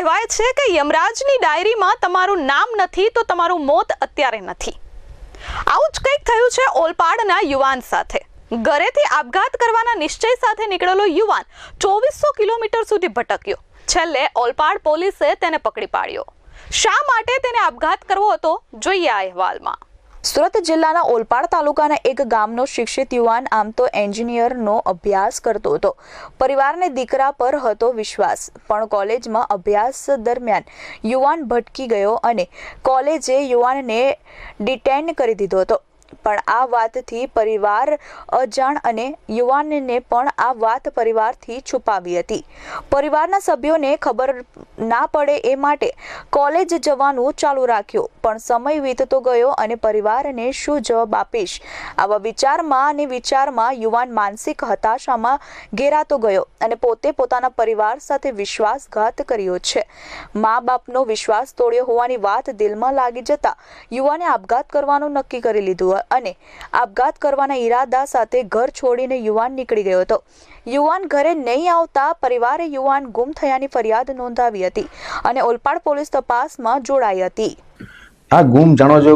કહેવાય છે કે યમરાજની ડાયરીમાં તમારું નામ નથી તો તમારું મોત અત્યારે નથી. આવું જ કંઈક થયું છે ઓલપાડના યુવાન સાથે. ઘરેથી આપઘાત કરવાના નિશ્ચય સાથે નીકળેલો યુવાન ચોવીસો કિલોમીટર સુધી ભટક્યો. છેલ્લે ઓલપાડ પોલીસે તેને પકડી પાડ્યો. શા માટે તેને આપઘાત કરવો હતો? જોઈએ આ અહેવાલમાં. સુરત જિલ્લાના ઓલપાડ તાલુકાના એક ગામનો શિક્ષિત યુવાન આમ તો એન્જિનિયરનો અભ્યાસ કરતો હતો. પરિવારને દીકરા પર હતો વિશ્વાસ, પણ કોલેજમાં અભ્યાસ દરમિયાન યુવાન ભટકી ગયો અને કોલેજે યુવાનને ડિટેન કરી દીધો હતો. પણ આ વાતથી પરિવાર અજાણ અને યુવાનને પણ આ વાત પરિવારથી છુપાવી હતી. પરિવારના સભ્યોને ખબર ના પડે એ માટે કોલેજ જવાનું ચાલુ રાખ્યું, પણ સમય વીતતો ગયો અને પરિવારને શું જવાબ આપીશ? આવા વિચારમાં અને વિચારમાં યુવાન માનસિક હતાશામાં ઘેરાતો ગયો અને પોતે પોતાના પરિવાર સાથે વિશ્વાસઘાત કર્યો છે. મા બાપનો વિશ્વાસ તોડ્યો હોવાની વાત દિલમાં લાગી જતા યુવાને આપઘાત કરવાનું નક્કી કરી લીધું અને આપઘાત કરવાના ઈરાદા સાથે ઘર છોડીને યુવાન નીકળી ગયો હતો. યુવાન ઘરે નહીં આવતા પરિવારે યુવાન ગુમ થયાની ફરિયાદ નોંધાવી હતી અને ઓલપાડ પોલીસ તપાસમાં જોડાઈ હતી. આ ગુમ જાણો જો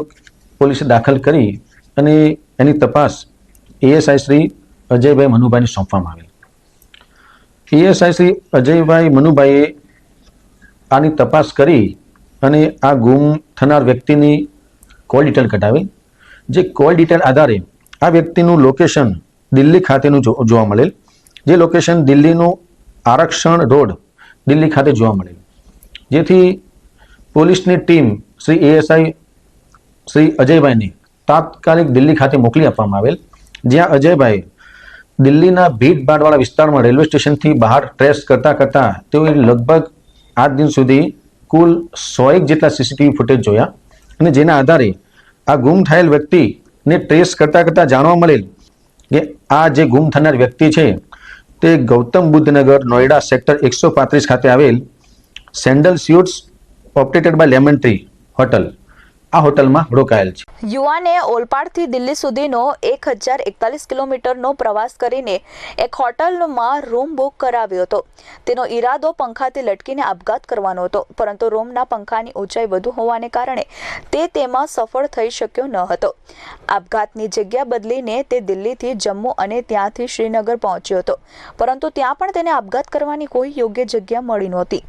પોલીસે દાખલ કરી અને એની તપાસ એએસઆઈ શ્રી અજયભાઈ મનુભાઈને સોંપવામાં આવી. એએસઆઈ શ્રી અજયભાઈ મનુભાઈએ આની તપાસ કરી અને આ ગુમ થનાર વ્યક્તિની કોલ ડિટેલ કઢાવી જે કોલ ડિટેલ આધારે આ વ્યક્તિનું લોકેશન દિલ્હી ખાતેનું જોવા મળેલ, જે લોકેશન દિલ્હીનું આરક્ષણ રોડ દિલ્હી ખાતે જોવા મળેલ. જેથી પોલીસની ટીમ શ્રી એએસઆઈ શ્રી અજયભાઈને તાત્કાલિક દિલ્હી ખાતે મોકલી આપવામાં આવેલ, જ્યાં અજયભાઈ દિલ્હીના ભીડભાડવાળા વિસ્તારમાં રેલવે સ્ટેશનથી બહાર ટ્રેસ કરતાં કરતાં તેઓએ લગભગ આજ દિન સુધી કુલ સોએક જેટલા સીસીટીવી ફૂટેજ જોયા અને જેના આધારે આ ગુમ થયેલ વ્યક્તિને ટ્રેસ કરતાં કરતાં જાણવા મળેલ કે આ જે ગુમ થનાર વ્યક્તિ છે, તે ગૌતમ બુદ્ધનગર નોઈડા સેક્ટર એકસો પાંત્રીસ ખાતે આવેલ Sandal Suites operated by Lemon Tree hotel. આ હોટલમાં રોકાયેલ છે. યુવાને ઓલપાડથી દિલ્હી સુધીનો એક હજાર એકતાલીસ કિલોમીટરનો પ્રવાસ કરીને એક હોટલમાં રૂમ બુક કરાવ્યો હતો. તેનો ઈરાદો પંખાથી લટકીને આપઘાત કરવાનો હતો, પરંતુ રૂમના પંખાની ઊંચાઈ વધુ હોવાને કારણે તે તેમાં સફળ થઈ શક્યો ન હતો. આપઘાતની જગ્યા બદલીને તે દિલ્હીથી જમ્મુ અને ત્યાંથી શ્રીનગર પહોંચ્યો હતો, પરંતુ ત્યાં પણ તેને આપઘાત કરવાની કોઈ યોગ્ય જગ્યા મળી નહોતી.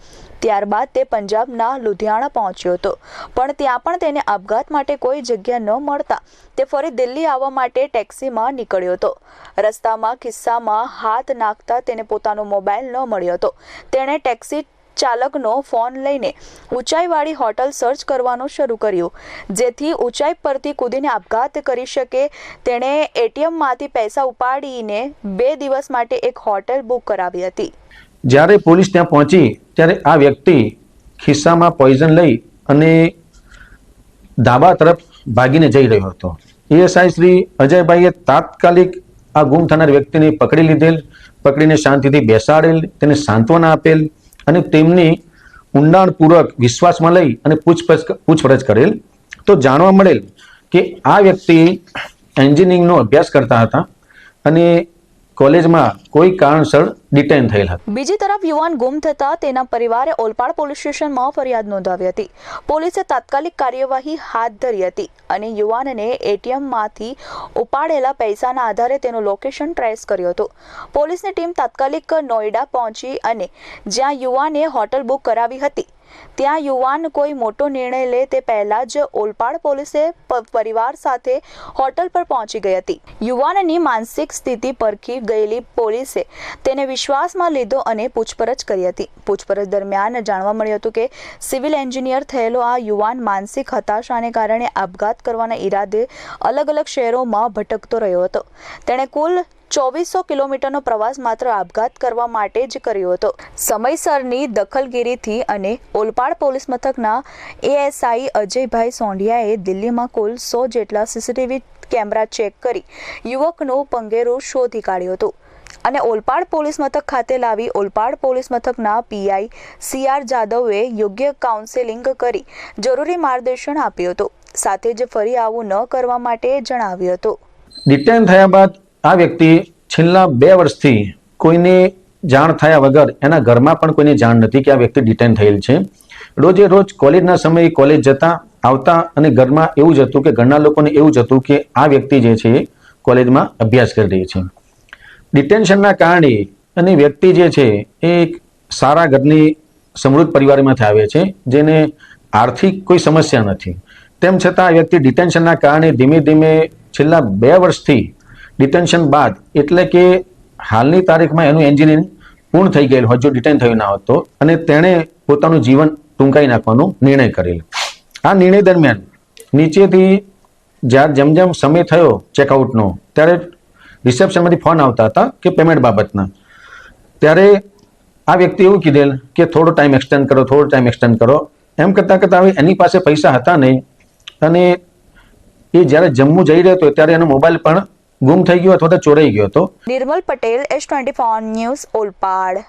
ત્યારબાદ તે પંજાબના લુધિયાણા પહોંચ્યો હતો, પણ ત્યાં પણ તેને આપઘાત માટે કોઈ જગ્યા ન મળતા તે ફરી દિલ્હી આવવા માટે ટેક્સીમાં નીકળ્યો હતો. રસ્તામાં ખિસ્સામાં હાથ નાખતા તેને પોતાનો મોબાઈલ ન મળ્યો હતો. તેણે ટેક્સી ચાલકનો ફોન લઈને ઊંચાઈવાળી હોટલ સર્ચ કરવાનું શરૂ કર્યું. જેથી ઊંચાઈ પરથી કૂદીને આપઘાત કરી શકે. તેણે એટીએમમાંથી પૈસા ઉપાડીને બે દિવસ માટે એક હોટેલ બુક કરાવી હતી. જ્યારે પોલીસ ત્યાં પહોંચી, ત્યારે આ વ્યક્તિ ખિસ્સામાં પોઈઝન લઈ અને ધાબા તરફ ભાગીને જઈ રહ્યો હતો. એએસઆઈ શ્રી અજયભાઈએ તાત્કાલિક આ ગુમ થનાર વ્યક્તિને પકડી લીધેલ, પકડીને શાંતિથી બેસાડેલ, તેને સાંત્વના આપેલ અને તેમની ઊંડાણપૂર્વક વિશ્વાસમાં લઈ અને પૂછપરછ પૂછપરછ કરેલ. તો જાણવા મળેલ કે આ વ્યક્તિ એન્જિનિયરિંગનો અભ્યાસ કરતા હતા અને કોલેજમાં કોઈ કારણસર ડિટેન થયેલ હતા. બીજી તરફ યુવાન ગુમ થતા તેના પરિવારે ઓલપાડ પોલીસ સ્ટેશનમાં ફરિયાદ નોંધાવી હતી. પોલીસે તાત્કાલિક કાર્યવાહી હાથ ધરી હતી અને યુવાનને એટીએમમાંથી ઉપાડેલા પૈસાના આધારે તેનું લોકેશન ટ્રેસ કર્યું હતું. પોલીસની ટીમ તાત્કાલિક નોઈડા પહોંચી અને જ્યાં યુવાને હોટલ બુક કરાવી હતી ત્યાં યુવાન કોઈ મોટો નિર્ણય લે તે પહેલા જ ઓલપાડ પોલીસે પરિવાર સાથે હોટલ પર પહોંચી ગઈ હતી. યુવાનની માનસિક સ્થિતિ પરખી ગયેલી પોલીસે તેને વિશ્વાસમાં લીધો અને પૂછપરછ કરી હતી. પૂછપરછ દરમિયાન જાણવા મળ્યું હતું કે સિવિલ એન્જિનિયર થયેલો આ યુવાન માનસિક હતાશાને કારણે આપઘાત કરવાના ઈરાદે અલગ અલગ શહેરોમાં ભટકતો રહ્યો હતો. તેણે કુલ ચોવીસો કિલોમીટરનો પ્રવાસ માત્ર આપઘાત કરવા માટે જ કર્યો હતો. સમયસરની દખલગીરીથી અને ઓલપાડ પોલીસ મથકના એએસઆઈ અજયભાઈ સોંઢિયાએ દિલ્હીમાં કુલ સો જેટલા સીસીટીવી કેમેરા ચેક કરી યુવકનો પંગેરો શોધી કાઢ્યો હતો. અને ઓલપાડ પોલીસ મથક ખાતે લાવી ઓલપાડ પોલીસ મથકના પીઆઈ સીઆર જાદવે યોગ્ય કાઉન્સેલિંગ કરી જરૂરી માર્ગદર્શન આપ્યું હતું. સાથે જ ફરી આવું ન કરવા માટે જણાવ્યું હતું. ડિટેન થયા બાદ આ વ્યક્તિ છેલ્લા બે વર્ષથી કોઈને જાણ થયા વગર એના ઘરમાં પણ કોઈને જાણ નથી કે આ વ્યક્તિ ડિટેન થયેલ છે. રોજે રોજ કોલેજના સમયે કોલેજ જતા, આવતા અને ઘરમાં એવું જ હતું કે ઘરના લોકોને એવું જ હતું કે આ વ્યક્તિ જે છે કોલેજમાં અભ્યાસ કરી રહી છે. ડિટેન્શનના કારણે અને વ્યક્તિ જે છે એ એક સારા ઘરની સમૃદ્ધ પરિવારમાંથી આવે છે, જેને આર્થિક કોઈ સમસ્યા નથી. તેમ છતાં આ વ્યક્તિ ડિટેન્શનના કારણે ધીમે ધીમે છેલ્લા બે વર્ષથી ડિટેન્શન બાદ, એટલે કે હાલની તારીખમાં એનું એન્જિનિયરિંગ પૂર્ણ થઈ ગયેલું જો ડિટેન થયું ના હતો અને તેણે પોતાનું જીવન ટૂંકાઈ નાખવાનો નિર્ણય કરેલો. આ નિર્ણય દરમિયાન નીચેથી જ્યારે જેમ જેમ સમય થયો ચેકઆઉટનો ત્યારે રિસેપ્શનમાંથી ફોન આવતા હતા કે પેમેન્ટ બાબતના. ત્યારે આ વ્યક્તિ એવું કીધેલ કે થોડો ટાઈમ એક્સટેન્ડ કરો, થોડો ટાઈમ એક્સટેન્ડ કરો. એમ કરતાં કરતાં હવે એની પાસે પૈસા હતા નહીં. અને એ જ્યારે જમ્મુ જઈ રહ્યો હતો, ત્યારે એનો મોબાઈલ પણ ગુમ થઈ ગયો અથવા તો ચોરાઈ ગયો હતો. Nirmal Patel S twenty four news Olpad.